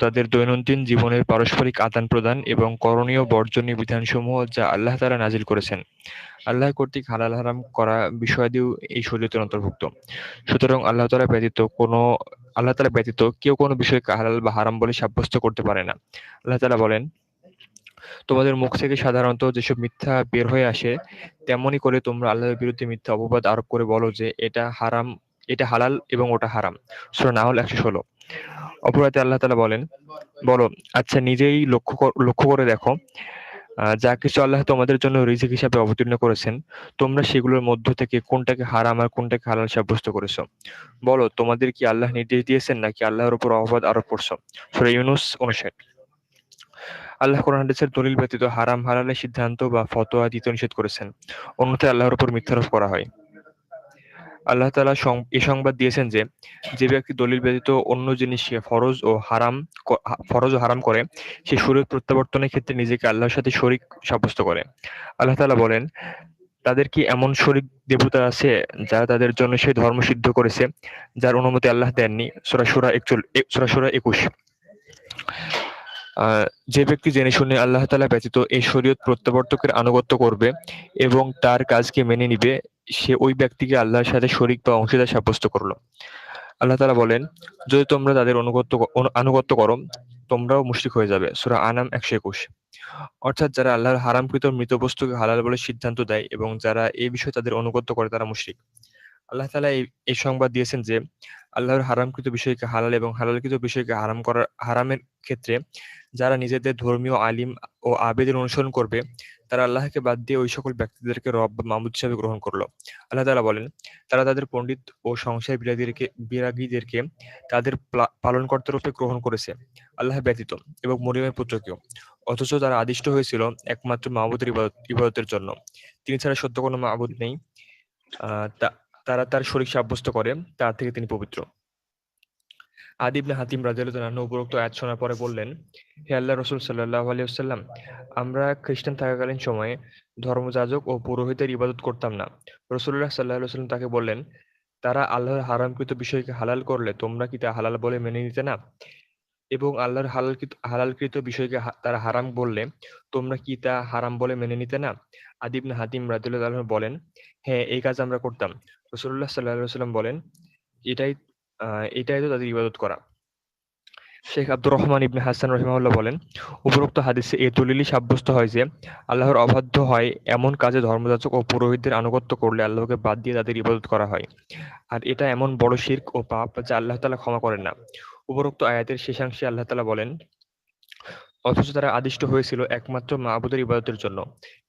তাদের দৈনন্দিন জীবনের পারস্পরিক আদান-প্রদান এবং করণীয় বর্জনীয় বিধানসমূহ যা আল্লাহ তাআলা নাজিল করেছেন। আল্লাহ কর্তৃক হালাল-হারাম করা বিষয়াদিও এই শরীয়তের অন্তর্ভুক্ত। সুতরাং আল্লাহ তালা ব্যতীত কোনো আল্লাহ তালা ব্যতীত কেউ কোনো বিষয়কে হালাল বা হারাম বলে সাব্যস্ত করতে পারে না। আল্লাহ তালা বলেন, তোমাদের মুখ থেকে সাধারণত যেসব মিথ্যা বের হয়ে আসে, তেমনি করে তোমরা আল্লাহর বিরুদ্ধে মিথ্যা অপবাদ আরোপ করে বলো যে এটা হারাম এটা হালাল এবং ওটা হারাম। সূরা নাহল ১১৬ অপর আয়াতে আল্লাহ তালা বলেন, বলো, আচ্ছা নিজেই লক্ষ্য লক্ষ্য করে দেখো, যা কিছু আল্লাহ তোমাদের জন্য রিজিক হিসাবে অবতীর্ণ করেছেন, তোমরা সেগুলোর মধ্য থেকে কোনটাকে হারাম আর কোনটাকে হালাল সাব্যস্ত করেছ? বলো, তোমাদের কি আল্লাহ নির্দেশ দিয়েছেন নাকি আল্লাহর উপর অপবাদ আরোপ করছ ইউনুস ৫৯ আল্লাহ কোরআন হাদিসের দলিল ব্যতীত হারাম হালালের সিদ্ধান্ত বা ফতোয়া দিতে নিষেধ করেছেন। অন্যথায় আল্লাহর উপর মিথ্যারোপ করা হয়। আল্লাহ তাআলা এ সংবাদ দিয়েছেন যে, যে ব্যক্তি দলিল ব্যতীত অন্য জিনিসকে ফরজ ও হারাম ফরজ ও হারাম করে, সে শরীয়ত প্রত্যাবর্তনের ক্ষেত্রে নিজেকে আল্লাহর সাথে শরিক সাব্যস্ত করে। আল্লাহ তালা বলেন, তাদের কি এমন শরিক দেবতা আছে যারা তাদের জন্য সেই ধর্ম সিদ্ধ করেছে, যার অনুমতি আল্লাহ দেননি? সূরা একচল সূরা শুরা ২১ যে ব্যক্তি জেনে শুনে আল্লাহ তালা ব্যতীত এই শরীয়ত প্রত্যাবর্তকের আনুগত্য করবে এবং তার কাজকে মেনে নিবে, সে ওই ব্যক্তিকে আল্লাহর সাথে শরীক বা অংশীদার সাব্যস্ত করল আল্লাহ তালা বলেন, যদি তোমরা তাদের অনুগত্য আনুগত্য করো, তোমরাও মুশরিক হয়ে যাবে। সূরা আনাম ১২১ অর্থাৎ যারা আল্লাহর হারামকৃত মৃত বস্তুকে হালাল বলে সিদ্ধান্ত দেয় এবং যারা এই বিষয়ে তাদের অনুগত্য করে তারা মুশরিক। আল্লাহ তালা এই সংবাদ দিয়েছেন যে, আল্লাহর হারামকৃত বিষয়কে হালাল এবং হালালকৃত বিষয়কে হারাম করার হারামের ক্ষেত্রে যারা নিজেদের ধর্মীয় আলিম ও আবেদের অনুসরণ করবে, তারা আল্লাহকে বাদ দিয়ে ওই সকল ব্যক্তিদেরকে রব বা মাবুদ হিসাবে গ্রহণ করল। আল্লাহ তালা বলেন, তারা তাদের পণ্ডিত ও সংশয় বিরাগীদেরকে বিরাগীদেরকে তাদের পালনকর্তারূপে গ্রহণ করেছে, আল্লাহ ব্যতীত এবং মরিয়মের পুত্রকেও। অথচ তারা আদিষ্ট হয়েছিল একমাত্র মাবুদের ইবাদতের জন্য। তিনি ছাড়া সত্য কোনো মাবুদ নেই। তারা তার শরীক সাব্যস্ত করে, তার থেকে তিনি পবিত্র। আদি ইবনে হাতিম রাদিয়াল্লাহু উপরোক্ত আয়াত শোনার পরে বললেন, হে আল্লাহ রসুল সাল্লাল্লাহু আলাইহি ওয়াসাল্লাম, আমরা খ্রিস্টান থাকাকালীন সময়ে ধর্মযাজক ও পুরোহিতের ইবাদত করতাম না। রাসূলুল্লাহ সাল্লাল্লাহু আলাইহি তাকে বললেন, তারা আল্লাহর হারামকৃত বিষয়কে হালাল করলে তোমরা কি তা হালাল বলে মেনে নিতে না? এবং আল্লাহর হালালকৃত হালালকৃত বিষয়কে তারা হারাম বললে তোমরা কি তা হারাম বলে মেনে নিতে না? আদি ইবনে হাতিম আনহু বলেন, হ্যাঁ, এই কাজ আমরা করতাম। রাসূলুল্লাহ সাল্লাল্লাহু আলাইহি ওয়াসাল্লাম বলেন, এটাই এটাই তো তাদের ইবাদত করা। শেখ আব্দুর রহমান ইবনে হাসান রহিমাহুল্লাহ বলেন, উপরোক্ত হাদিসে এ দলিলই সাব্যস্ত হয় যে, আল্লাহর অবাধ্য হয় এমন কাজে ধর্মযাচক ও পুরোহিতদের আনুগত্য করলে আল্লাহকে বাদ দিয়ে তাদের ইবাদত করা হয়। আর এটা এমন বড় শিরক ও পাপ যা আল্লাহ তাআলা ক্ষমা করেন না। উপরোক্ত আয়াতের শেষাংশে আল্লাহ তাআলা বলেন, অথচ তারা আদিষ্ট হয়েছিল একমাত্র মাবুদের ইবাদতের জন্য।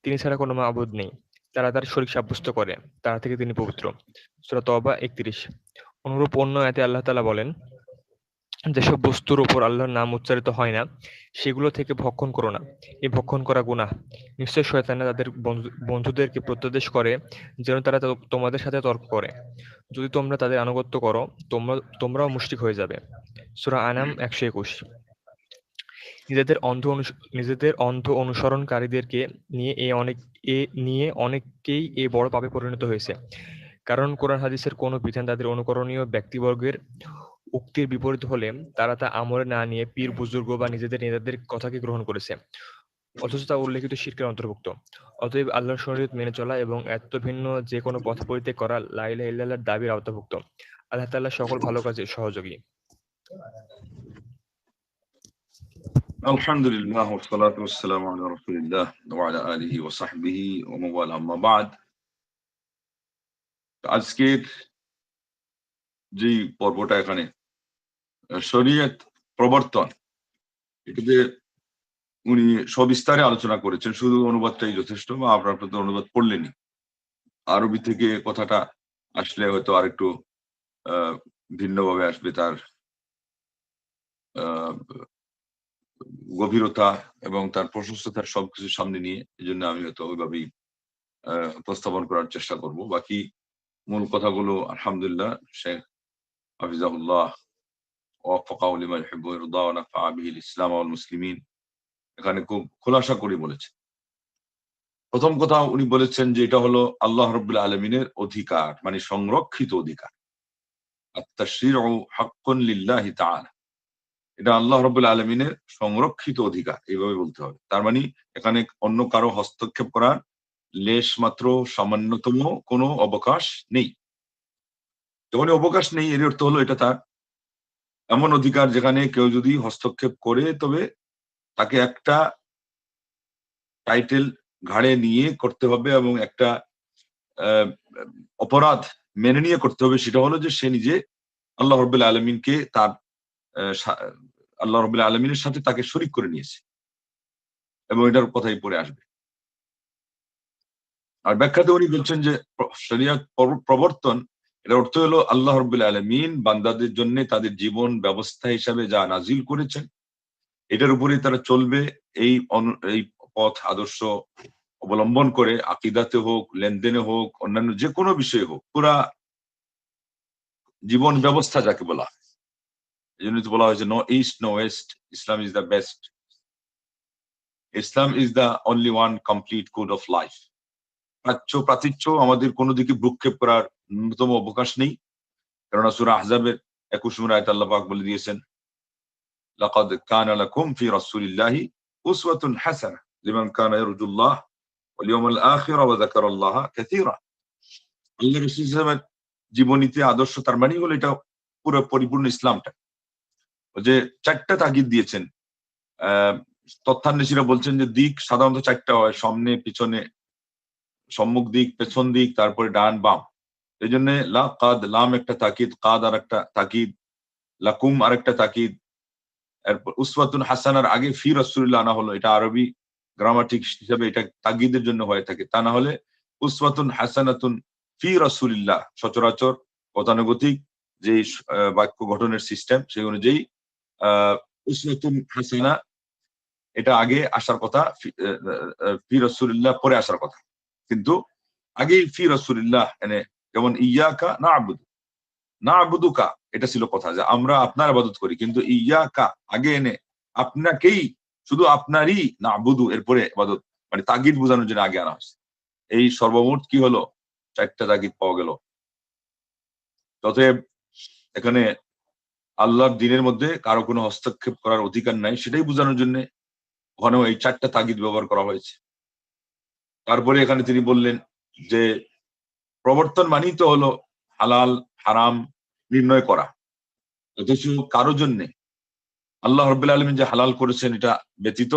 তিনি ছাড়া কোনো মাবুদ নেই। তারা তার শরীর সাব্যস্ত করে, তারা থেকে তিনি পবিত্র। সূরা তওবা ৩১ অনুরূপ অন্য এতে আল্লাহ তালা বলেন, যেসব বস্তুর উপর আল্লাহর নাম উচ্চারিত হয় না, সেগুলো থেকে ভক্ষণ করো না। এই ভক্ষণ করা গুনাহ। নিশ্চয় শয়তানরা তাদের বন্ধুদেরকে প্রত্যাদেশ করে যেন তারা তোমাদের সাথে তর্ক করে। যদি তোমরা তাদের আনুগত্য করো, তোমরা তোমরাও মুশরিক হয়ে যাবে। সূরা আনাম ১২১ নিজেদের অন্ধ নিজেদের অন্ধ অনুসরণকারীদেরকে নিয়ে এ অনেক, এ নিয়ে অনেককেই এ বড় পাপে পরিণত হয়েছে। কারণ কোরআন হাদিসের কোনো বিধান তাদের অনুকরণীয় ব্যক্তিবর্গের উক্তির বিপরীত হলে তারা তা আমলে না নিয়ে পীর, বুজুর্গ বা নিজেদের নেতাদের কথাকে গ্রহণ করেছে। অথচ তা উল্লেখিত শিরকের অন্তর্ভুক্ত। অতএব আল্লাহর শরীয়ত মেনে চলা এবং এত ভিন্ন যে কোনো পথ পরিত্যাগ করা লাইলা ইল্লাল্লাহর দাবির আওতাভুক্ত। আল্লাহ তাআলা সকল ভালো কাজে সহযোগী। الحمد لله والصلاة والسلام على رسول الله وعلى آله وصحبه ومن والاه أما بعد আজকের যে পর্বটা এখানে শরীয়ত প্রবর্তন এটাতে উনি সবিস্তারে আলোচনা করেছেন শুধু অনুবাদটাই যথেষ্ট বা আপনার প্রতি অনুবাদ পড়লেনি আরবি থেকে কথাটা আসলে হয়তো আরেকটু ভিন্নভাবে আসবে তার গভীরতা এবং তার প্রশস্ততার সবকিছু সামনে নিয়ে এই জন্য আমি হয়তো ওইভাবেই উপস্থাপন করার চেষ্টা করব। বাকি মূল কথাগুলো, আলহামদুলিল্লাহ, শেখ হাফিজাহুল্লাহ ইসলাম মুসলিমিন, এখানে খুব খোলাসা করে বলেছেন। প্রথম কথা উনি বলেছেন যে এটা হলো আল্লাহ রবুল্লা আলমিনের অধিকার মানে সংরক্ষিত অধিকার। এটা আল্লাহ রবুল্লা আলমিনের সংরক্ষিত অধিকার, এইভাবে বলতে হবে। তার মানে এখানে অন্য কারও হস্তক্ষেপ করার লেশ মাত্র সামান্যতম কোনো অবকাশ নেই। যখন অবকাশ নেই এর অর্থ হলো এটা তার এমন অধিকার যেখানে কেউ যদি হস্তক্ষেপ করে, তবে তাকে একটা টাইটেল ঘাড়ে নিয়ে করতে হবে এবং একটা অপরাধ মেনে নিয়ে করতে হবে। সেটা হলো যে সে নিজে আল্লাহ রবুল্লা আলমিনকে তার আল্লাহ রবুল্লা আলমিনের সাথে তাকে শরিক করে নিয়েছে। এবং এটার কথাই পরে আসবে। আর ব্যাখ্যাতে উনি বলছেন যে শরিয়া প্রবর্তন এটার অর্থ হলো আল্লাহ রবুল্লা আলমিন বান্দাদের জন্য তাদের জীবন ব্যবস্থা হিসাবে যা নাজিল করেছেন, এটার উপরে তারা চলবে। এই এই পথ আদর্শ অবলম্বন করে আকিদাতে হোক, লেনদেনে হোক, অন্যান্য যে কোনো বিষয়ে হোক, পুরা জীবন ব্যবস্থা যাকে বলা হয়। জন্য বলা হয়েছে no east no west Islam is the best Islam is the only one complete code of life প্রাচ্য প্রাচীর্য আমাদের কোনো দিকে ভ্রুক্ষেপ করার ন্যূনতম অবকাশ নেই। কেননা সুরা আহজাবের একুশ নম্বর আয়ত আল্লাহ পাক বলে দিয়েছেন, লাকাদ কানা লাকুম ফি রাসূলিল্লাহি উসওয়াতুন হাসানাহ লিমান কানা ইয়ারজুল্লাহ ওয়াল ইয়াউমাল আখির ওয়া যাকারাল্লাহ কাসীরা. রাসূল জীবনীতে আদর্শ তার মানে হলো এটা পুরো পরিপূর্ণ ইসলামটা। যে চারটা তাগিদ দিয়েছেন। তথ্যান্বেষীরা বলছেন যে দিক সাধারণত চারটা হয়, সামনে, পিছনে, সম্মুখ দিক, পেছন দিক, তারপরে ডান, বাম। এই জন্য লা কাদ, লাম একটা তাকিদ কাদ আর একটা তাকিদ লাকুম আর একটা তাকিদ এরপর উসওয়াতুন হাসানার আগে ফি রসুল্লাহ আনা হলো, এটা আরবি গ্রামাটিক হিসাবে এটা তাগিদের জন্য হয়ে থাকে। তা না হলে উসওয়াতুন হাসানাতুন ফি রসুলিল্লাহ সচরাচর গতানুগতিক যে বাক্য গঠনের সিস্টেম সেই অনুযায়ী হাসানা, এটা আগে আসার কথা, ফি রসুলিল্লাহ পরে আসার কথা। কিন্তু ফি রসুলিল্লাহ, এনে যেমন ইয়াকা না আবুদু না আবুদুকা এটা ছিল কথা যে আমরা আপনার আবাদত করি, কিন্তু ইয়াকা, আগে এনে আপনাকেই, শুধু আপনারই না আবুদু এরপরে আবাদত মানে তাগিদ বোঝানোর জন্য আগে আনা হয়েছে। এই সর্বমোট কি হলো? চারটা তাগিদ পাওয়া গেল। ততএব এখানে আল্লাহর দিনের মধ্যে কারও কোনো হস্তক্ষেপ করার অধিকার নাই, সেটাই বোঝানোর জন্য ওখানেও এই চারটা তাগিদ ব্যবহার করা হয়েছে। তারপরে এখানে তিনি বললেন যে, প্রবর্তন মানেই তো হলো হালাল, হারাম নির্ণয় করা। অথচ কারও জন্যে আল্লাহ রবাহ আলমিন যে হালাল করেছেন এটা ব্যতীত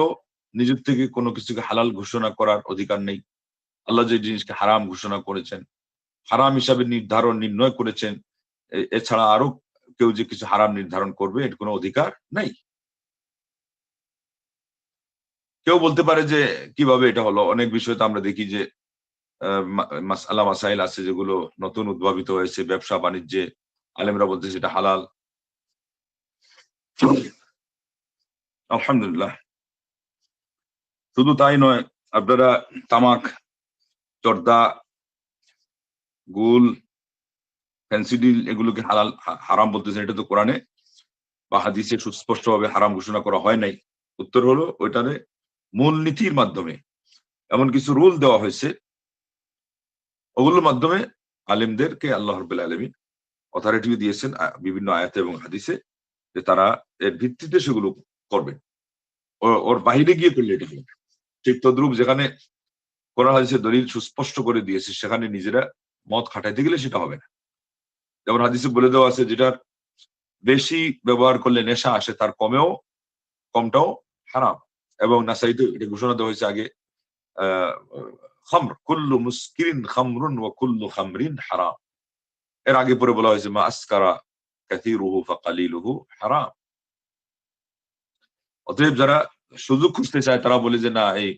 নিজের থেকে কোনো কিছুকে হালাল ঘোষণা করার অধিকার নেই। আল্লাহ যে জিনিসকে হারাম ঘোষণা করেছেন, হারাম হিসাবে নির্ধারণ, নির্ণয় করেছেন এছাড়া আরও কেউ যে কিছু হারাম নির্ধারণ করবে, এর কোনো অধিকার নাই। কেউ বলতে পারে যে, কীভাবে এটা হলো? অনেক বিষয় তো আমরা দেখি যে আল্লাহ মাসাইল আছে যেগুলো নতুন উদ্ভাবিত হয়েছে, ব্যবসা, বাণিজ্যে। আলেমরা বলতে সেটা হালাল। আলহামদুলিল্লাহ। শুধু তাই নয়, আপনারা তামাক চর্দা গুল ফ্যান্সিডিল এগুলোকে হালাল হারাম বলতেছেন, এটা তো কোরআনে বা হাদিসে সুস্পষ্ট ভাবে হারাম ঘোষণা করা হয় নাই। উত্তর হলো, ওইটারে মূলনীতির মাধ্যমে, এমন কিছু রুল দেওয়া হয়েছে, ওগুলোর মাধ্যমে আলেমদেরকে আল্লাহ রবাহ আলমী অথরিটি দিয়েছেন বিভিন্ন আয়াতে এবং হাদিসে, যে তারা এর ভিত্তিতে সেগুলো করবে। ওর বাহিরে গিয়ে করলে এটা ঠিক তদ্রুপ যেখানে কোরআন হাদিসের দলিল সুস্পষ্ট করে দিয়েছে, সেখানে নিজেরা মত খাটাইতে গেলে সেটা হবে না। যেমন হাদিসে বলে দেওয়া আছে যেটার বেশি ব্যবহার করলে নেশা আসে তার কমেও, কমটাও হারাম। এবং নাসাইতে এটা ঘোষণা দেওয়া হয়েছে আগে খামর, কুল্লু খামরুন কুল্লু খামরিন হারাম। এর আগে পরে বলা হয়েছে, মা আসকারা হারাম। অতএব যারা সুযোগ খুঁজতে চায়, তারা বলে যে, না, এই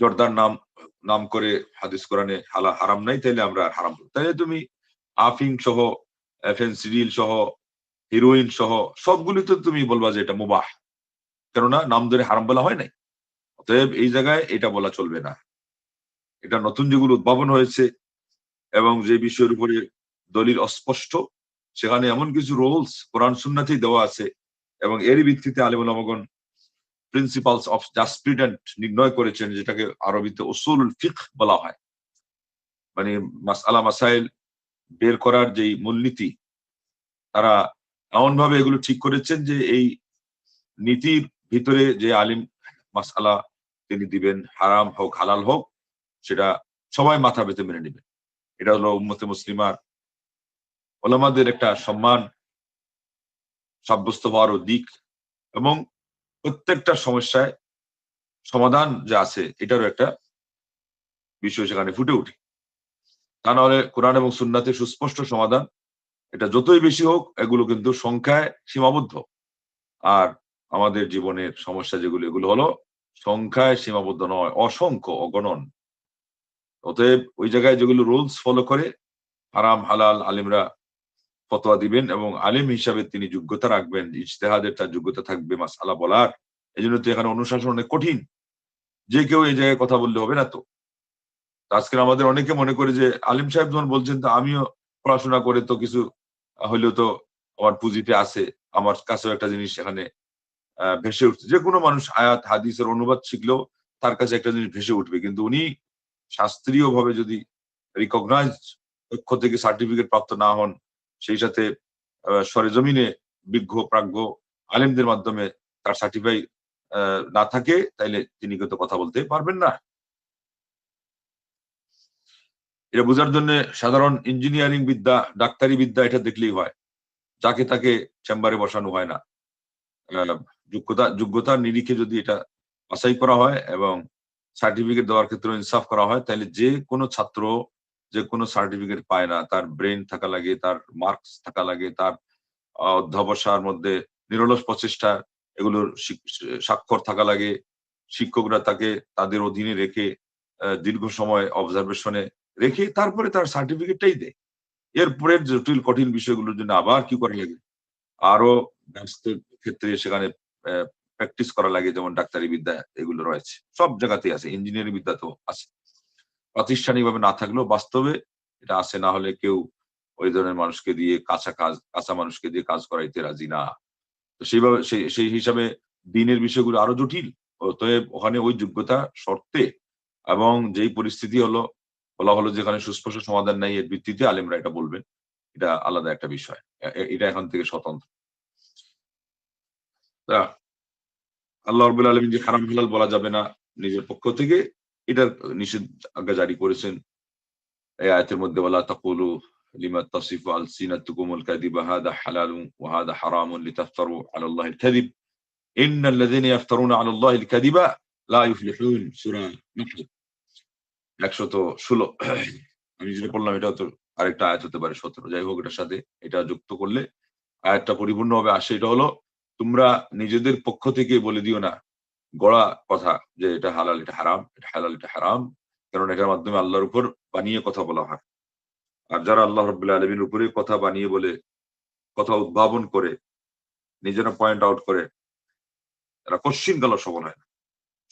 জর্দার নাম নাম করে হাদিস কোরআনে হালা হারাম নাই, তাইলে আমরা হারাম তাইলে তুমি আফিং সহ ফেন্সিডিল সহ হিরোইন সহ সবগুলি তো তুমি বলবা যে এটা মুবাহ। কেননা নাম ধরে হারাম বলা হয় নাই। অতএব এই জায়গায় এটা বলা চলবে না। এটা নতুন যেগুলো উদ্ভাবন হয়েছে এবং যে বিষয়ের উপরে দলিল অস্পষ্ট, সেখানে এমন কিছু রোলস কোরআন সুন্নাতেই দেওয়া আছে এবং এরই ভিত্তিতে আলিমুল আমগন প্রিন্সিপালস অফ জাসপ্রিডেন্ট নির্ণয় করেছেন, যেটাকে আরবিতে ওসুল ফিক বলা হয়। মানে মাসালা মাসাইল বের করার যেই মূলনীতি, তারা এমন ভাবে এগুলো ঠিক করেছেন যে এই নীতির ভিতরে যে আলিম মাসালা তিনি দিবেন, হারাম হোক, হালাল হোক, সেটা সবাই মাথা পেতে মেনে নেবে এটা হলো উম্মতে মুসলিমার ওলামাদের একটা সম্মান, সাব্যস্ত হওয়ারও দিক এবং প্রত্যেকটা সমস্যায় সমাধান যে আছে, এটারও একটা বিষয় সেখানে ফুটে ওঠে তা নাহলে কোরআন এবং সুন্নাতে সুস্পষ্ট সমাধান, এটা যতই বেশি হোক, এগুলো কিন্তু সংখ্যায় সীমাবদ্ধ। আর আমাদের জীবনের সমস্যা যেগুলো, এগুলো হলো সংখ্যায় সীমাবদ্ধ নয়, অসংখ্য, অগণন। অতএব ওই জায়গায় যেগুলো রুলস ফলো করে আরাম হালাল আলিমরা ফতোয়া দিবেন এবং আলিম হিসাবে তিনি যোগ্যতা রাখবেন, ইজতেহাদের তার যোগ্যতা থাকবে মাসালা বলার। এই জন্য তো এখানে অনুশাসন অনেক কঠিন। যে কেউ এই জায়গায় কথা বললে হবে না তো। আজকে আমাদের অনেকে মনে করে যে আলিম সাহেব যখন বলছেন, তো আমিও পড়াশোনা করে তো কিছু হইলেও তো আমার পুঁজিতে আছে, আমার কাছেও একটা জিনিস এখানে ভেসে উঠছে। যে কোনো মানুষ আয়াত, হাদিসের অনুবাদ শিখলেও তার কাছে একটা জিনিস ভেসে উঠবে। কিন্তু উনি শাস্ত্রীয় ভাবে যদি রিকগনাইজ পক্ষ থেকে সার্টিফিকেট প্রাপ্ত না হন, সেই সাথে সরেজমিনে বিজ্ঞ, প্রাজ্ঞ আলেমদের মাধ্যমে তার সার্টিফাই না থাকে, তাইলে তিনি কিন্তু কথা বলতে পারবেন না। এটা বোঝার জন্য সাধারণ ইঞ্জিনিয়ারিং বিদ্যা ডাক্তারি বিদ্যা এটা দেখলেই হয়। যাকে তাকে চেম্বারে বসানো হয় না। যোগ্যতা যোগ্যতার নিরিখে যদি এটা বাছাই করা হয় এবং সার্টিফিকেট দেওয়ার ক্ষেত্রে ইনসাফ করা হয় তাহলে যে কোনো ছাত্র যে কোনো সার্টিফিকেট পায় না। তার ব্রেন থাকা লাগে তার মার্কস থাকা লাগে তার আহ, অধ্যবসায়ের মধ্যে নিরলস প্রচেষ্টা এগুলোর স্বাক্ষর থাকা লাগে। শিক্ষকরা তাকে তাদের অধীনে রেখে দীর্ঘ সময় অবজারভেশনে রেখে তারপরে তার সার্টিফিকেটটাই দেয়। এরপরে জটিল, কঠিন বিষয়গুলোর জন্য আবার কি করা লাগে? আরও ক্ষেত্রে সেখানে প্র্যাকটিস করা লাগে, যেমন ডাক্তারি বিদ্যা এগুলো রয়েছে। সব জায়গাতেই আছে ইঞ্জিনিয়ারিং বিদ্যা তো আছে। প্রাতিষ্ঠানিকভাবে না থাকলেও বাস্তবে এটা আছে, না হলে কেউ ওই ধরনের মানুষকে দিয়ে কাঁচা কাজ, কাঁচা মানুষকে দিয়ে কাজ করাইতে রাজি না। তো সেইভাবে, সেই সেই হিসাবে দিনের বিষয়গুলো আরও জটিল। অতএব ওখানে ওই যোগ্যতা শর্তে এবং যেই পরিস্থিতি হলো বলা হলো যেখানে সুস্পষ্ট সমাধান নাই এর ভিত্তিতে আলেমরা এটা বলবেন। এটা আলাদা একটা বিষয়। এটা এখান থেকে স্বতন্ত্র। আল্লাহ রবুল আলমিন যে হারাম হালাল বলা যাবে না নিজের পক্ষ থেকে, এটার নিষেধাজ্ঞা জারি করেছেন। এই আয়াতের মধ্যে বলা, তাকুলু লিমা তাসিফু আলসিনাতুকুমুল কাযিবা, হাদা হালালুন ওয়া হাদা হারামুন লিতাফতারু আলা আল্লাহিল কাযিব ইন্নাল্লাযীনা ইয়াফতারুনা আলা আল্লাহিল কাযিবা লা সূরা নাহল 116 আমি যেটা বললাম এটা তো আরেকটা আয়াত হতে পারে 17 যাই হোক, এটার সাথে এটা যুক্ত করলে আয়াতটা পরিপূর্ণ হবে আসে। এটা হলো, তোমরা নিজেদের পক্ষ থেকে বলে দিও না, গড়া কথা যে এটা হালাল, এটা হারাম, এটা হালাল, এটা হারাম, কারণ এটার মাধ্যমে আল্লাহর উপর বানিয়ে কথা বলা হয়। আর যারা আল্লাহ রব্বুল্লাহ আলমীর উপরে কথা বানিয়ে বলে, কথা উদ্ভাবন করে, নিজেরা পয়েন্ট আউট করে এরা কশ্চিন কাল সফল হয় না।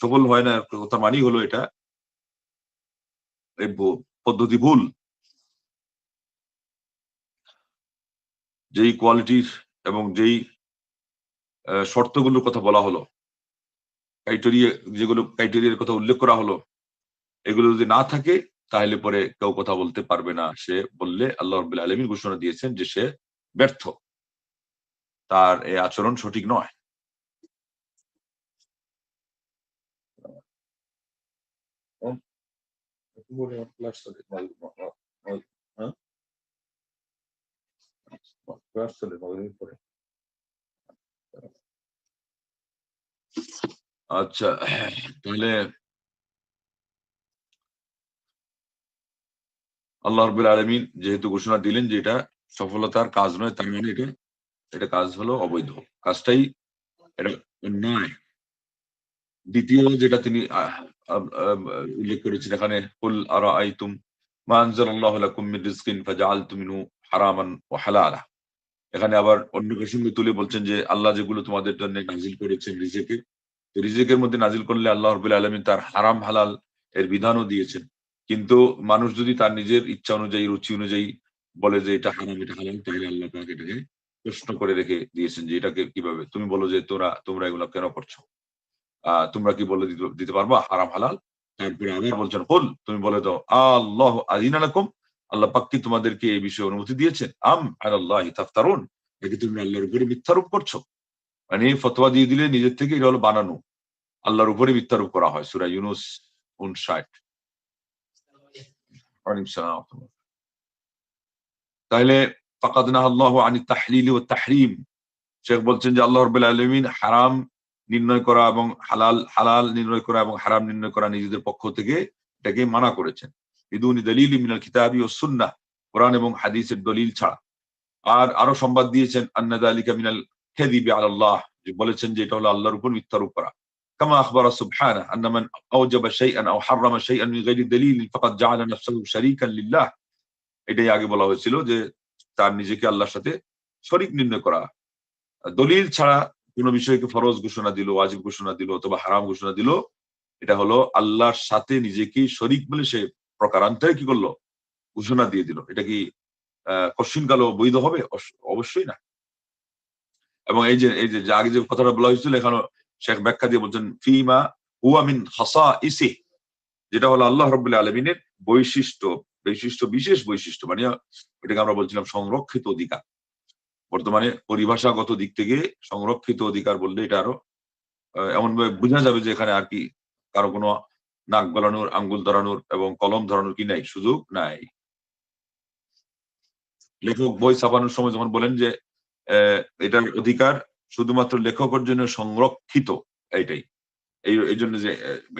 সফল হয় না, কথা মানি হলো এটা পদ্ধতি ভুল। যেই কোয়ালিটির এবং যেই শর্তগুলোর কথা বলা হলো, ক্রাইটেরিয়া, যেগুলো ক্রাইটেরিয়ার কথা উল্লেখ করা হলো, এগুলো যদি না থাকে, তাহলে পরে কেউ কথা বলতে পারবে না। সে বললে আল্লাহ রব্বুল আলমীর ঘোষণা দিয়েছেন যে সে ব্যর্থ। তার এই আচরণ সঠিক নয়। আচ্ছা তাহলে আল্লাহ রবুল আলমিন যেহেতু ঘোষণা দিলেন যে এটা সফলতার কাজ নয়, তার মানে এটা এটা কাজ হলো অবৈধ। কাজটাই এটা অন্যায়। দ্বিতীয় যেটা তিনি উল্লেখ করেছেন, এখানে কুল আরা আইতুম মিন হারামান ওয়া হালালা। এখানে আবার অন্য প্রসঙ্গে তুলে বলছেন যে, আল্লাহ যেগুলো তোমাদের জন্য নাজিল করেছেন রিজেকে, তো রিজেকের মধ্যে নাজিল করলে আল্লাহ রবুল আলমিন তার হারাম হালাল এর বিধানও দিয়েছেন। কিন্তু মানুষ যদি তার নিজের ইচ্ছা অনুযায়ী, রুচি অনুযায়ী বলে যে এটা হারাম, এটা হালাল, তাহলে আল্লাহ পাক এটাকে প্রশ্ন করে রেখে দিয়েছেন যে, এটাকে কীভাবে? তুমি বলো যে, তোরা, তোমরা এগুলো কেন করছ? তোমরা কি বলে দিতে পারবা? হারাম, হালাল? তারপরে আবার বলছেন, হল, তুমি বলে দাও, আল্লাহ আদিন আলাকুম আল্লাহ পাক কি তোমাদেরকে এই বিষয়ে অনুমতি দিয়েছেন? আম আর আল্লাহ তাফতারুন নাকি তুমি আল্লাহর উপরে মিথ্যারোপ করছ? মানে ফতোয়া দিয়ে দিলে নিজের থেকে এটা হলো বানানো। আল্লাহর উপরে মিথ্যারোপ করা হয়। সুরা ইউনুস উনষাট। তাহলে ফাকাদনা আনি তাহলিল ও তাহরিম। শেখ বলছেন যে, আল্লাহ রব্বুল আলমিন হারাম নির্ণয় করা এবং হালাল হালাল নির্ণয় করা এবং হারাম নির্ণয় করা নিজেদের পক্ষ থেকে এটাকে মানা করেছেন বিদুনি দলিল মিনাল কিতাবি ও সুন্নাহ কোরআন এবং হাদিসের দলিল ছাড়া আর আরো সংবাদ দিয়েছেন আন্নাদা আলিকা মিনাল খেদিবি আল্লাহ যে বলেছেন যে এটা হলো আল্লাহর উপর মিথ্যারোপ করা كما أخبر سبحانه أن من أوجب شيئا أو حرم شيئا من غير دليل فقد جعل نفسه شريكا لله এটাই আগে বলা হয়েছিল যে তার নিজেকে আল্লাহর সাথে শরিক নির্ণয় করা দলিল ছাড়া কোনো বিষয়কে ফরজ ঘোষণা দিল, ওয়াজিব ঘোষণা দিল অথবা হারাম ঘোষণা দিল, এটা হলো আল্লাহর সাথে নিজেকে শরিক বলে সে প্রকারান্তরে কি করল? ঘোষণা দিয়ে দিল। এটা কি কশিন কালো বৈধ হবে? অবশ্যই না। এবং এই যে এই যে আগে যে কথাটা বলা হয়েছিল এখানে শেখ ব্যাখ্যা দিয়ে বলছেন, ফিমা হুয়া মিন হাসা ইসি যেটা হলো আল্লাহ রব্বুল্লাহ আলমিনের বৈশিষ্ট্য বৈশিষ্ট্য, বিশেষ বৈশিষ্ট্য মানে এটাকে আমরা বলছিলাম সংরক্ষিত অধিকার। বর্তমানে পরিভাষাগত দিক থেকে সংরক্ষিত অধিকার বললে এটা আরও এমন ভাবে বোঝা যাবে যে এখানে আর কি কারও কোনো নাক গলানোর, আঙ্গুল ধরানোর এবং কলম ধরানোর কি নাই, সুযোগ নাই। লেখক বই ছাপানোর সময় যখন বলেন যে এটার অধিকার শুধুমাত্র লেখকের জন্য সংরক্ষিত এইটাই। এই জন্য যে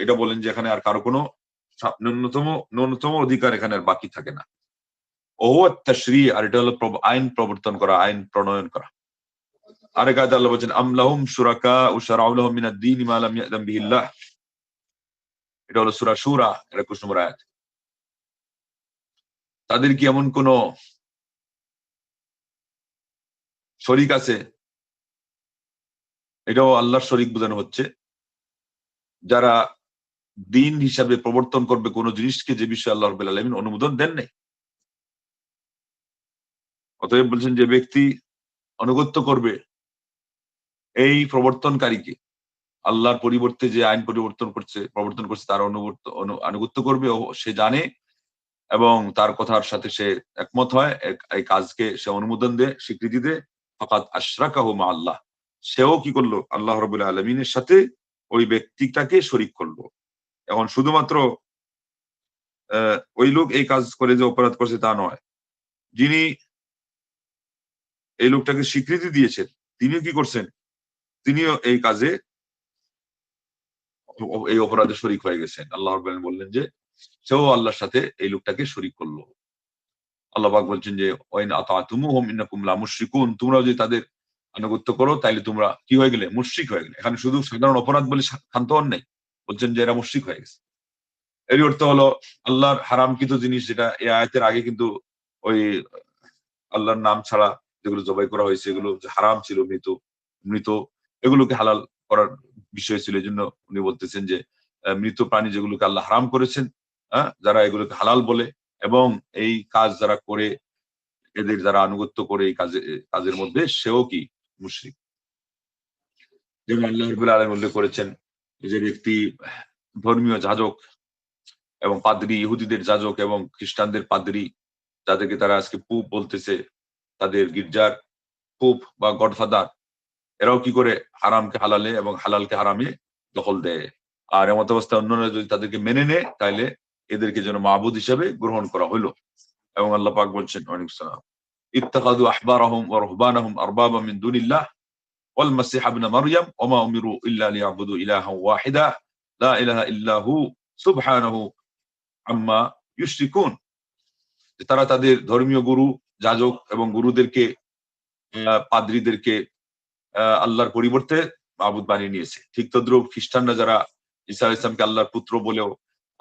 এটা বলেন যে এখানে আর কারও কোনো ন্যূনতম ন্যূনতম অধিকার এখানে আর বাকি থাকে না। ও শ্রী আর এটা হলো আইন প্রবর্তন করা, আইন প্রণয়ন করা। আরেক আয়াতে আল্লাহ বলছেন সুরাকা ও শারাউলাহুম মিনাদ দীন মা লাম ইয়াযাম বিহিল্লাহ এটা হলো সূরা সূরা এর 21 নম্বর আয়াত। তাদের কি এমন কোন শরিক আছে? এটাও আল্লাহর শরিক বোঝানো হচ্ছে। যারা দিন হিসাবে প্রবর্তন করবে কোন জিনিসকে যে বিষয়ে আল্লাহ রবিল আলমিন অনুমোদন দেন নাই। অতএব বলছেন যে ব্যক্তি অনুগত্য করবে এই প্রবর্তনকারীকে। আল্লাহর পরিবর্তে যে আইন পরিবর্তন করছে, প্রবর্তন করছে, তার অনুবর্ত আনুগত্য করবে, ও সে জানে এবং তার কথার সাথে সে একমত হয় এই কাজকে সে অনুমোদন দেয়, স্বীকৃতি দেয়। ফাকাত আশরাকাহ মা আল্লাহ। সেও কি করল? আল্লাহ রবুল্লাহ আলমিনের সাথে ওই ব্যক্তিটাকে শরিক করল। এখন শুধুমাত্র ওই লোক এই কাজ করে যে অপরাধ করছে তা নয়। যিনি এই লোকটাকে স্বীকৃতি দিয়েছেন। তিনিও কি করছেন? তিনিও এই কাজে এই অপরাধে শরিক হয়ে গেছেন। আল্লাহ বললেন যে সেও আল্লাহর সাথে এই লোকটাকে শরিক করল। আল্লাহ পাক বলছেন যে, ওয়াইন মুশরিকুন তোমরা যদি তাদের আনুগত্য করো, তাইলে তোমরা কি হয়ে গেলে? মুশরিক হয়ে গেলে। এখানে শুধু সাধারণ অপরাধ বলে শা- ক্ষান্ত হন নাই। বলছেন যে, এরা মুশরিক হয়ে গেছে। এরই অর্থ হলো, আল্লাহর হারামকৃত জিনিস যেটা এই আয়াতের আগে কিন্তু ওই আল্লাহর নাম ছাড়া যেগুলো জবাই করা হয়েছে, এগুলো হারাম ছিল মৃত মৃত, এগুলোকে হালাল করার বিষয় ছিল। এই জন্য উনি বলতেছেন যে মৃত প্রাণী যেগুলোকে আল্লাহ হারাম করেছেন যারা এগুলোকে হালাল বলে এবং এই কাজ যারা করে, এদের যারা আনুগত্য করে এই কাজে কাজের মধ্যে, সেও কি মুশরিক? যেমন আল্লাহ রবুল আলম উল্লেখ করেছেন যে ব্যক্তি ধর্মীয় যাজক এবং পাদ্রি, ইহুদিদের যাজক এবং খ্রিস্টানদের পাদ্রি, যাদেরকে তারা আজকে পুপ বলতেছে তাদের গির্জার পুপ বা গডফাদার, এরাও কি করে হারামকে হালালে এবং হালালকে হারামে দখল দেয়? আর এমত অবস্থায় অন্যরা যদি তাদেরকে মেনে নেয় তাহলে এদেরকে যেন মাহবুদ হিসেবে গ্রহণ করা হলো এবং আল্লাহ পাক বলছেন, ওয়ালাইকুম সালাম। ইত্তাখাদু আহবারাহুম ওয়া রুহবানাহুম আরবাবা মিন দুনিল্লাহ ওয়াল মাসিহ ইবনে মারইয়াম ওয়া উমিরু ইল্লা ওয়াহিদা। লা সুবহানাহু আম্মা ইউশরিকুন। তারা তাদের ধর্মীয় গুরু যাজক এবং গুরুদেরকে পাদ্রীদেরকে আল্লাহর পরিবর্তে মাহবুদ বানিয়ে নিয়েছে। ঠিক তদ্রুপ খ্রিস্টানরা যারা ঈসা ইসলামকে আল্লাহর পুত্র বলেও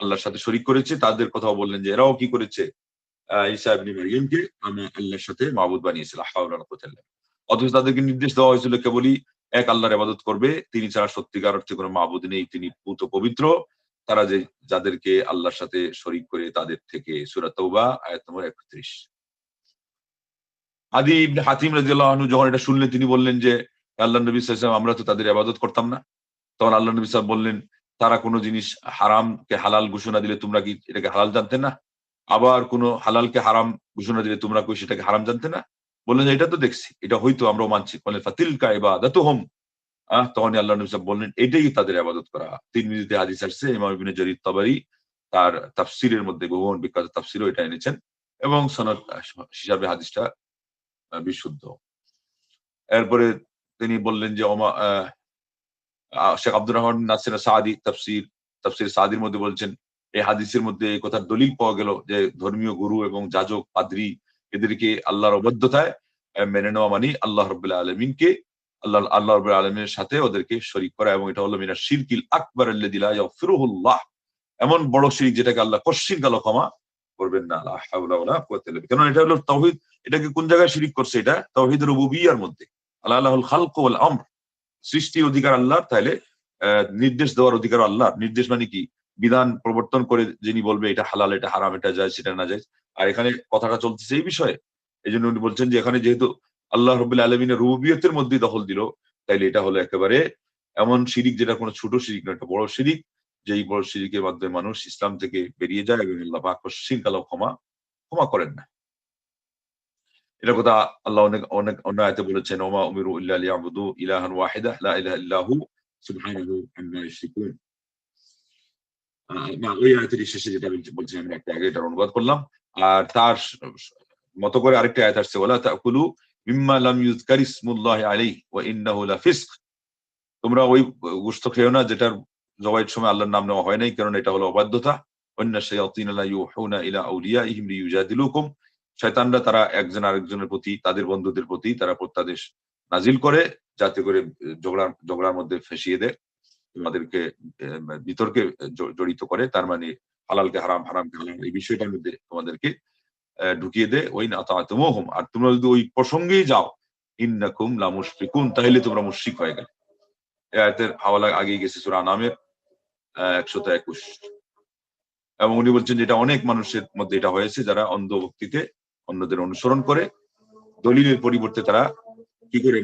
আল্লাহর সাথে শরিক করেছে, তাদের কথাও বললেন যে এরাও কি করেছে? ঈসা আমরা আল্লাহর সাথে মাহবুদ বানিয়েছে লা হাওলা ওয়ালা কুওয়াতা ইল্লা বিল্লাহ। অথচ তাদেরকে নির্দেশ দেওয়া হয়েছিল কেবলই এক আল্লাহর ইবাদত করবে, তিনি ছাড়া সত্যিকার অর্থে কোনো মাহবুদ নেই, তিনি পুত পবিত্র। তারা যে যাদেরকে আল্লাহর সাথে শরিক করে তাদের থেকে সূরা তাওবা, আয়াত নম্বর 31 আদি ইবনে হাতিম রাদিয়াল্লাহু আনহু যখন এটা শুনলেন, তিনি বললেন যে আল্লাহ নবী সাল্লাল্লাহু আমরা তো তাদের ইবাদত করতাম না। তখন আল্লাহ নবী সাহেব বললেন, তারা কোনো জিনিস হারামকে হালাল ঘোষণা দিলে তোমরা কি এটাকে হালাল জানতে না? আবার কোনো হালালকে হারাম ঘোষণা দিলে তোমরা কি সেটাকে হারাম জানতে না? বললেন এটা তো দেখছি, এটা হয়তো আমরাও মানছি। বলেন ফাতিলকা হোম আহ তখন আল্লাহ নবী ওয়াসাল্লাম বললেন, এটাই তাদের আবাদত করা। তিরমিজিতে হাদিস আসছে, ইমাম ইবনে জারির তাবারি তার তাফসিরের মধ্যে ভুবন বিখ্যাত তাফসিরও এটা এনেছেন এবং সনদ হিসাবে হাদিসটা বিশুদ্ধ। এরপরে তিনি বললেন যে শেখ আব্দুর রহমান নাসির সাদি তাফসির তাফসির সাদির মধ্যে বলছেন এই হাদিসের মধ্যে এই কথার দলিল পাওয়া গেল যে ধর্মীয় গুরু এবং যাজক পাদ্রী এদেরকে আল্লাহর অবাধ্যতায় আহ, মেনে নেওয়া মানে আল্লাহ রবুল্লাহ আলমিনকে আল্লাহ আল্লাহ রবুল্লাহ আলমিনের সাথে ওদেরকে শরিক করা এবং এটা হলো মিনা শিরকিল আকবর ফিরুল্লাহ এমন বড় শিরিক যেটাকে আল্লাহ কশ্চিন কালো ক্ষমা করবেন না। কারণ এটা হলো তাওহীদ, এটাকে কোন জায়গায় শিরিক করছে? এটা তাওহীদের রুবুবিয়ার মধ্যে। আল্লাহ আল্লাহুল খালক আমর। সৃষ্টি অধিকার আল্লাহর তাহলে নির্দেশ দেওয়ার অধিকার আল্লাহ নির্দেশ মানে কি? বিধান প্রবর্তন করে যিনি বলবে এটা হালাল, এটা হারাম, এটা যায় সেটা না যায় আর এখানে কথাটা চলতেছে এই বিষয়ে। এই জন্য উনি বলছেন যে এখানে যেহেতু আল্লাহ রবুল্লা আলমিনের রুবিয়তের মধ্যে দখল দিল, তাইলে এটা হলো একেবারে এমন শিরিক যেটা কোনো ছোট শিরিক না একটা বড় শিরিক। যেই বড় শিরিকের মাধ্যমে মানুষ ইসলাম থেকে বেরিয়ে যায় এবং আল্লাহ শৃঙ্খলা ক্ষমা ক্ষমা করেন না। এটা কথা আল্লাহ অনেক অনেক, অন্য আয়তে বলেছেন, ওমা উমিরু ইল্লা লিয়াবুদু ইলাহান লা ইলাহা ইল্লাহু, সুবহানাহু আম্মা ইউশরিকুন ওই আয়াতের শেষে যেটা বলছি- আমি একটা আগে এটার অনুবাদ করলাম। আর তার মতো করে আরেকটা আয়াত আসছে ওলা তাকুলু মিম্মা লাম ইউযকার ইসমুল্লাহি আলাইহি ওয়া ইন্নাহু তোমরা ওই গোশত খেও না, যেটার জবাইয়ের সময় আল্লাহর নাম নেওয়া হয় নাই কারণ এটা হলো অবাধ্যতা। শয়তানরা তারা একজন আরেকজনের প্রতি তাদের বন্ধুদের প্রতি তারা প্রত্যাদেশ নাজিল করে যাতে করে ঝগড়ার ঝগড়ার মধ্যে ফেসিয়ে দেয় তোমাদেরকে আহ, বিতর্কে জড়িত করে। তার মানে হালালকে হারাম হালাল এই বিষয়টার মধ্যে তোমাদেরকে ঢুকিয়ে দেয়। ওই না তাতুমুহুম আর তোমরা যদি ওই প্রসঙ্গেই যাও ইন্নাকুম লা মুশরিকুন তাহলে তোমরা মুশরিক হয়ে গেলে। এই আয়াতের হাওয়ালা আগেই গেছে সূরা আনামের। একশত একুশ। এবং উনি বলছেন এটা অনেক মানুষের মধ্যে এটা হয়েছে যারা অন্ধ ভক্তিতে অন্যদের অনুসরণ করে। দলিলের পরিবর্তে তারা কি করে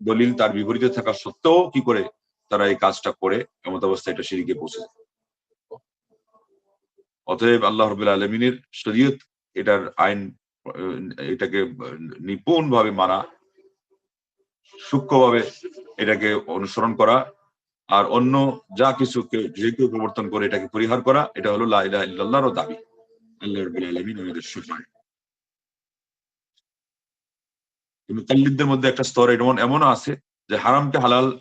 দলিল তার বিপরীতে থাকা সত্ত্বেও কি করে তারা এই কাজটা করে? এমত অবস্থায় এটা সিঁড়িকে পৌঁছে। অতএব আল্লাহ রবুল্লা আলমিনের শরীয়ত এটার আইন, এটাকে নিপুণ ভাবে মানা, সূক্ষ্মভাবে এটাকে অনুসরণ করা আর অন্য যা কিছু কেউ যে কেউ প্রবর্তন করে এটাকে পরিহার করা, এটা হলো লা ইলাহা ইল্লাল্লাহর দাবি। মুতাল্লিদদের মধ্যে একটা স্তর এমন, এমনও আছে যে হারামকে হালাল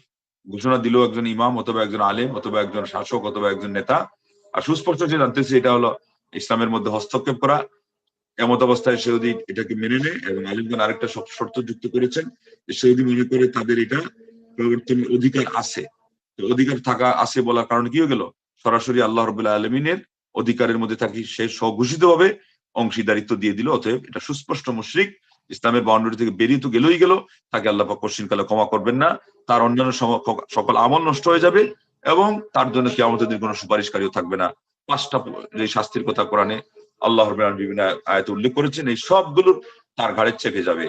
ঘোষণা দিল একজন ইমাম অথবা একজন আলেম অথবা একজন শাসক অথবা একজন নেতা। আর সুস্পষ্ট যে জানতেছে এটা হলো ইসলামের মধ্যে হস্তক্ষেপ করা। এমত অবস্থায় সেদি এটাকে মেনে নেয় এবং আলিমগণ আরেকটা শর্ত- যুক্ত করেছেন যে সে যদি মনে করে তাদের এটা প্রবর্তনের অধিকার আছে। অধিকার থাকা আছে বলার কারণে কি হয়ে গেল? সরাসরি আল্লাহ রবুল্লাহ আলমিনের অধিকারের মধ্যে থাকি সে স্বঘোষিত ভাবে অংশীদারিত্ব দিয়ে দিল, অতএব এটা সুস্পষ্ট মুশরিক ইসলামের বাউন্ডারি থেকে বেরিয়ে তো গেলই গেল, তাকে আল্লাহ পাক কালে ক্ষমা করবেন না, তার অন্যান্য সকল আমল নষ্ট হয়ে যাবে এবং তার জন্য কি আমাদের কোনো সুপারিশকারীও থাকবে না। পাঁচটা যে শাস্তির কথা কোরআনে আল্লাহ বিভিন্ন আয়াতে উল্লেখ করেছেন, এই সবগুলো তার ঘাড়ে চেপে যাবে।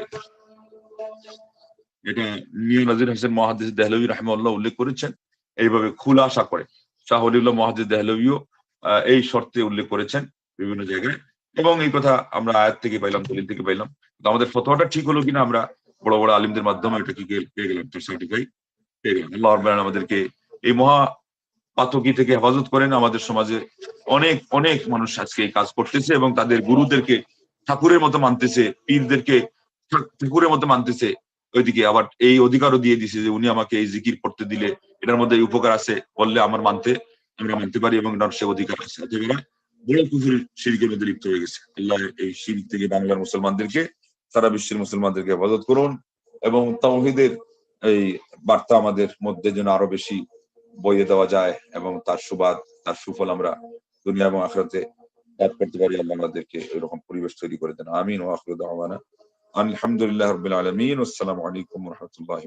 এটা মিয়া নাজির হোসেন মহাদিস দেহলভী রাহমাল্লাহ উল্লেখ করেছেন। এইভাবে খুলাসা করে শাহ অলিউল্লাহ মহাদিস দেহলভীও এই শর্তে উল্লেখ করেছেন বিভিন্ন জায়গায়। এবং এই কথা আমরা আয়াত থেকে পাইলাম, দলিল থেকে পাইলাম। আমাদের ফতোয়াটা ঠিক হলো কিনা আমরা বড় বড় আলিমদের মাধ্যমে এটা কি পেয়ে গেলাম সার্টিফাই পেয়ে গেলাম। আল্লাহ আলামিন আমাদেরকে এই মহা পাতকি থেকে হেফাজত করেন। আমাদের সমাজে অনেক অনেক মানুষ আজকে এই কাজ করতেছে এবং তাদের গুরুদেরকে ঠাকুরের মতো মানতেছে, পীরদেরকে ঠাকুরের মতো মানতেছে। ওইদিকে আবার এই অধিকারও দিয়ে দিছে যে উনি আমাকে এই জিকির করতে দিলে এটার মধ্যে উপকার আছে বললে আমার মানতে আমরা মানতে পারি এবং এটার সে অধিকার আছে। বড় কুফুর শিরিকের মধ্যে লিপ্ত হয়ে গেছে। আল্লাহ এই শিরিক থেকে বাংলার মুসলমানদেরকে, সারা বিশ্বের মুসলমানদেরকে হেফাজত করুন এবং তাওহীদের এই বার্তা আমাদের মধ্যে যেন আরও বেশি বইয়ে দেওয়া যায় এবং তার সুবাদ, তার সুফল আমরা দুনিয়া এবং আখরাতে লাভ করতে পারি। আল্লাহ আমাদেরকে এরকম পরিবেশ তৈরি করে দেন। আমিন। ও আখরু দাওয়ানা। আলহামদুলিল্লাহ রাব্বিল আলামিন। আসসালামু আলাইকুম রাহমাতুল্লাহি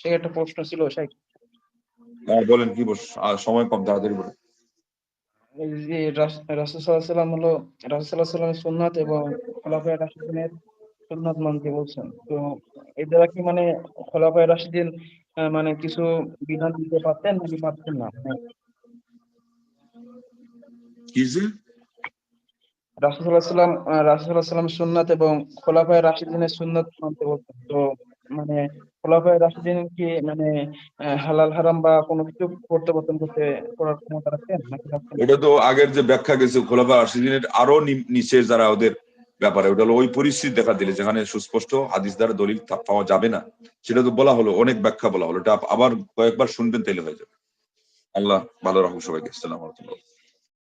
সে একটা প্রশ্ন ছিল শেখ হ্যাঁ, বলেন কি বস সময় কম তাড়াতাড়ি বলেন। যে রাসুসাল্লাম হলো সুন্নাত এবং খোলাফায় রাশিদিনের সুন্নাত মানতে বলছেন। তো এই দ্বারা কি মানে খোলাফায় রাশিদিন মানে কিছু বিধান দিতে পারতেন নাকি পারতেন না? কি এবং খোলাফায় রাশিদিনের সুন্নাত মানতে বলছেন তো মানে খোলাফায়ে রাশিদিন কি মানে হালাল, হারাম বা কোনো কিছু প্রত্যাবর্তন করতে করার ক্ষমতা রাখেন নাকি রাখেন না? এটা তো আগের যে ব্যাখ্যা গেছে রাশিদিনের আরও নিচে যারা ওদের ব্যাপারে, ওটা ওই পরিস্থিতি দেখা দিলে, যেখানে সুস্পষ্ট হাদিস দ্বারা দলিল পাওয়া যাবে না। সেটা তো বলা হলো, অনেক ব্যাখ্যা বলা হলো। এটা আবার কয়েকবার শুনবেন তাইলে হয়ে যাবে। আল্লাহ ভালো রাখুন সবাইকে। আসসালামু আলাইকুম।